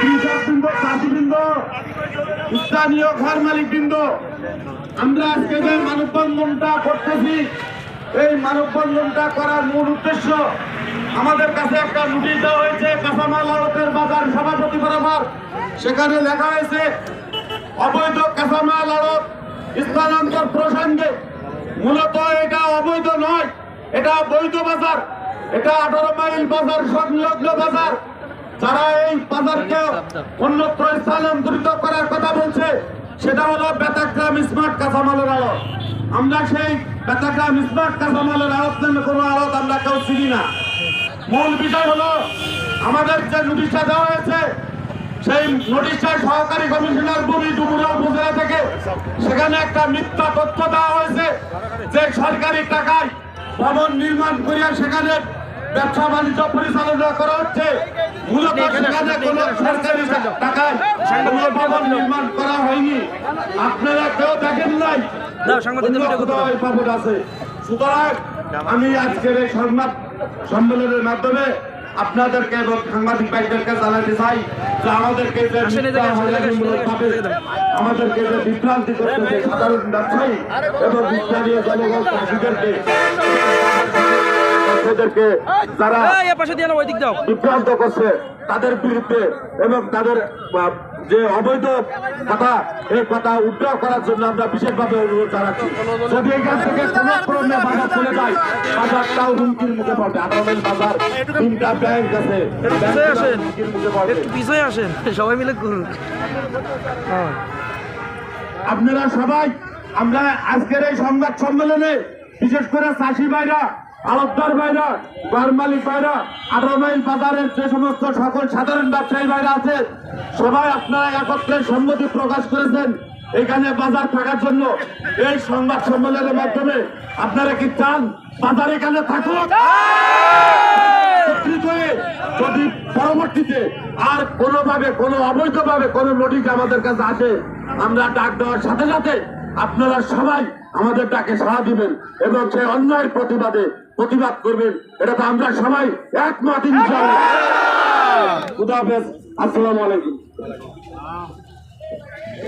কৃষকবৃন্দ, চাষিবৃন্দ, স্থানীয় ঘর মালিকবৃন্দ, আমরা আজকে যে মানববন্ধনটা করতেছি, এই মানববন্ধনটা করার মূল উদ্দেশ্য আমাদের কাছে একটা নোটিশ দেওয়া হয়েছে, কাঁচামাল আড়তের বাজার সভাপতি বরাবর। সেখানে লেখা হয়েছে, অবৈধ কাঁচামাল আড়ত স্থানান্তর প্রসঙ্গে। মূলত এটা অবৈধ নয়, এটা বৈধ বাজার, এটা আঠারো মাইল বাজার সংলগ্ন বাজার। যারা এই বাজারকে অন্যত্র স্থানান্তরিত করার কথা বলছে, সেটা হলো বেতাগ্রাম স্মার্ট কাঁচামালের আড়ত। আমরা সেই বেতাগ্রাম স্মার্ট কাঁচামালের আড়ত নামে কোনো আড়ত আমরা কেউ চিনি না। মূল বিষয় হলো, আমাদের যে নোটিশটা দেওয়া হয়েছে, সেই নোটিশটা সহকারী কমিশনার ভূমি ডুমুরা উপজেলা থেকে সেখানে একটা মিথ্যা তথ্য দেওয়া হয়েছে যে সরকারি টাকায় ভবন নির্মাণ করিয়া সেখানে ব্যবসা বাণিজ্য পরিচালনা করা হচ্ছে। মূলত সেখানে কোনো সরকারি টাকায় কোনো ভবন নির্মাণ করা হয়নি। আপনারা কেউ দেখেন নাই। করতে আছে। সুতরাং আমি আজকের এই সংবাদ সম্মেলনের মাধ্যমে আপনাদেরকে এবং সাংবাদিক ভাইদেরকে জানাতে চাই যে আমাদেরকে যে। আমাদেরকে যে বিভ্রান্তি করতেছে সাধারণ ব্যবসায়ী এবং স্থানীয় জনগণ চাষিদেরকে যারা বিভ্রান্ত করছে তাদের বিরুদ্ধে এবং তাদের যে অবৈধ কথা এই কথা উদ্ধার করার জন্য আমরা বিশেষভাবে অনুরোধ জানাচ্ছি। যদি এখান থেকে কোনো ক্রমে বাজার চলে যায় বাজারটাও হুমকির মুখে পড়বে। বাজার তিনটা ব্যাংক আছে। পিছিয়ে আসেন। সবাই মিলে করুন। আপনারা সবাই আমরা আজকের এই সংবাদ সম্মেলনে বিশেষ করে চাষি ভাইরা আড়তদার ভাইরা ঘর মালিক ভাইরা আঠারো মাইল বাজারের যে সমস্ত সকল সাধারণ ব্যবসায়ী ভাইরা আছে, সবাই আপনারা একত্রে সম্মতি প্রকাশ করেছেন এখানে বাজার থাকার জন্য। এই সংবাদ সম্মেলনের মাধ্যমে আপনারা কি চান? বাজার এখানে থাকুক। যদি পরবর্তীতে আর কোনোভাবে, কোনো অবৈধভাবে কোনো নোটিশ আমাদের কাছে আসে, আমরা ডাক দেওয়ার সাথে সাথে আপনারা সবাই আমাদের তাকে সাড়া দিবেন এবং সে অন্যায়ের প্রতিবাদে প্রতিবাদ করবেন। এটা তো আমরা সবাই একমত ইনশাআল্লাহ। খুদা আসসালামু আলাইকুম।